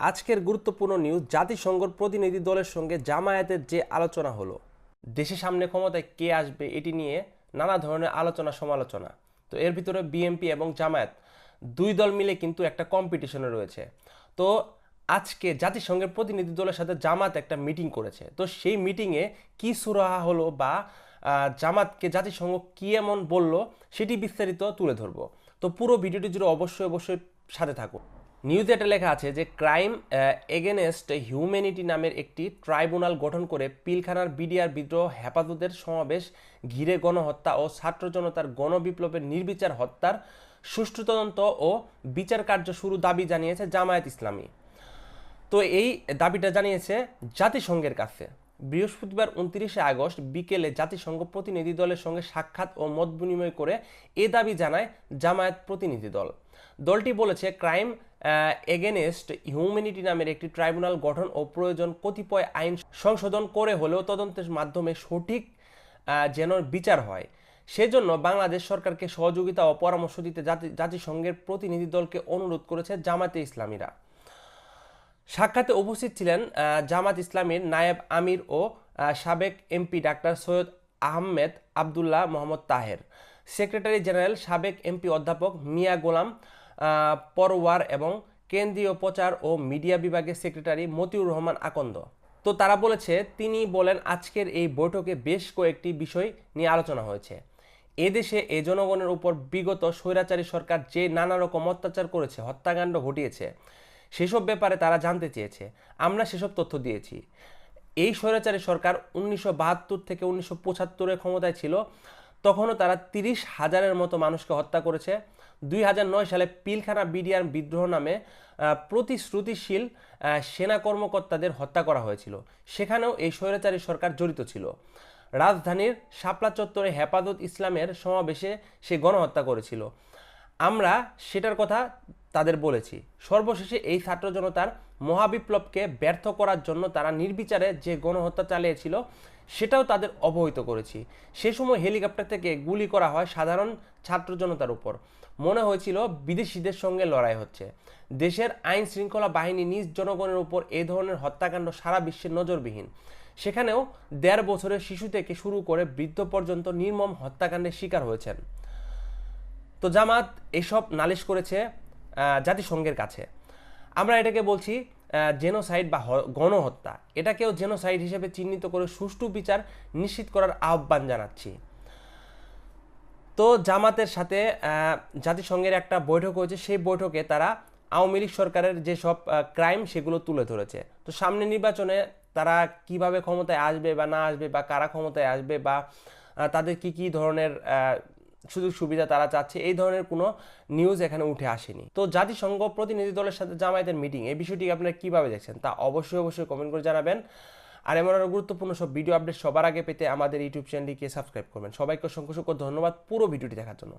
আজকের গুরুত্বপূর্ণ নিউজ জাতিসংঘর প্রতিনিধি দলের সঙ্গে জামায়াতের যে আলোচনা হলো। দেশের সামনে ক্ষমতায় কে আসবে এটি নিয়ে নানা ধরনের আলোচনা সমালোচনা। তো এর ভিতরে বিএনপি এবং জামায়াত দুই দল মিলে কিন্তু একটা কম্পিটিশনে রয়েছে। তো আজকে জাতিসংঘের প্রতিনিধি দলের সাথে জামাত একটা মিটিং করেছে। তো সেই মিটিংয়ে কি সুরাহা হলো বা জামাতকে জাতিসংঘ কী এমন বলল, সেটি বিস্তারিত তুলে ধরবো। তো পুরো ভিডিওটি জুড়ে অবশ্যই অবশ্যই সাথে থাকুন। নিউজে এটা লেখা আছে যে ক্রাইম এগেনস্ট হিউম্যানিটি নামের একটি ট্রাইব্যুনাল গঠন করে পিলখানার বিডিআর বিদ্রোহ, হেফাজতের সমাবেশ, ঘিরে গণহত্যা ও ছাত্র জনতার গণবিপ্লবের নির্বিচার হত্যার সুষ্ঠু তদন্ত ও বিচার কার্য শুরু দাবি জানিয়েছে জামায়াত ইসলামী। তো এই দাবিটা জানিয়েছে জাতিসংঘের কাছে। বৃহস্পতিবার উনত্রিশে আগস্ট বিকেলে জাতিসংঘ প্রতিনিধি দলের সঙ্গে সাক্ষাৎ ও মত বিনিময় করে এ দাবি জানায় জামায়াত প্রতিনিধি দল। দলটি বলেছে, ক্রাইম এগেনস্ট হিউম্যানিটি নামের একটি ট্রাইব্যুনাল গঠন ও প্রয়োজন কতিপয় আইন সংশোধন করে হলেও তদন্তের মাধ্যমে সঠিক যেন বিচার হয়। সেজন্য বাংলাদেশ সরকারকে সহযোগিতা ও পরামর্শ দিতে জাতি, জাতিসংঘের প্রতিনিধি দলকে অনুরোধ করেছে জামাতে ইসলামীরা। সাক্ষাতে উপস্থিত ছিলেন জামাত ইসলামীর নায়েব আমির ও সাবেক MP doctor Syed Ahmed Abdullah Mohammad Taher. Secretary general, সাবেক এমপি অধ্যাপক মিয়া গোলাম পরওয়ার এবং কেন্দ্রীয় প্রচার ও মিডিয়া বিভাগের সেক্রেটারি মতিউর রহমান আকন্দ। তো তারা বলেছে, তিনি বলেন, আজকের এই বৈঠকে বেশ কয়েকটি বিষয় নিয়ে আলোচনা হয়েছে। এদেশে এ জনগণের উপর বিগত স্বৈরাচারী সরকার যে নানা রকম অত্যাচার করেছে, হত্যাকাণ্ড ঘটিয়েছে, সেসব ব্যাপারে তারা জানতে চেয়েছে। আমরা সেসব তথ্য দিয়েছি। এই স্বৈরাচারী সরকার উনিশশো বাহাত্তর থেকে উনিশশো পঁচাত্তরের ক্ষমতায় ছিল। তখনও তারা তিরিশ হাজারের মতো মানুষকে হত্যা করেছে। দুই হাজার নয় সালে পিলখানা বিডিআর বিদ্রোহ নামে প্রতিশ্রুতিশীল সেনা কর্মকর্তাদের হত্যা করা হয়েছিল। সেখানেও এই স্বৈরাচারী সরকার জড়িত ছিল। রাজধানীর শাপলা চত্বরে হেফাজত ইসলামের সমাবেশে সে গণহত্যা করেছিল। আমরা সেটার কথা তাদের বলেছি। সর্বশেষে এই ছাত্র জনতার মহাবিপ্লবকে ব্যর্থ করার জন্য তারা নির্বিচারে যে গণহত্যা চালিয়েছিল, সেটাও তাদের অবহিত করেছি। সে সময় হেলিকপ্টার থেকে গুলি করা হয় সাধারণ ছাত্র জনতার উপর। মনে হয়েছিল বিদেশিদের সঙ্গে লড়াই হচ্ছে। দেশের আইন শৃঙ্খলা বাহিনী নিজ জনগণের উপর এই ধরনের হত্যাকাণ্ড সারা বিশ্বের নজরবিহীন। সেখানেও দেড় বছরের শিশু থেকে শুরু করে বৃদ্ধ পর্যন্ত নির্মম হত্যাকাণ্ডের শিকার হয়েছেন। তো জামাত এসব নালিশ করেছে জাতিসংঘের কাছে। আমরা এটাকে বলছি জেনোসাইড বা গণহত্যা। এটাকেও জেনোসাইড হিসেবে চিহ্নিত করে সুষ্ঠু বিচার নিশ্চিত করার আহ্বান জানাচ্ছি। তো জামাতের সাথে জাতিসংঘের একটা বৈঠক হয়েছে। সেই বৈঠকে তারা আওয়ামী লীগ সরকারের যেসব ক্রাইম সেগুলো তুলে ধরেছে। তো সামনে নির্বাচনে তারা কীভাবে ক্ষমতায় আসবে বা না আসবে বা কারা ক্ষমতায় আসবে বা তাদের কি কি ধরনের সুযোগ সুবিধা তারা চাচ্ছে, এই ধরনের কোনো নিউজ এখানে উঠে আসেনি। তো জাতিসংঘ প্রতিনিধি দলের সাথে জামায়াতের মিটিং এই বিষয়টি আপনারা কীভাবে দেখছেন? তা অবশ্যই অবশ্যই কমেন্ট করে জানাবেন। আর এমন আরও গুরুত্বপূর্ণ সব ভিডিও আপডেট সবার আগে পেতে আমাদের ইউটিউব চ্যানেলটিকে সাবস্ক্রাইব করবেন। সবাইকে অসংখ্য অসংখ্য ধন্যবাদ পুরো ভিডিওটি দেখার জন্য।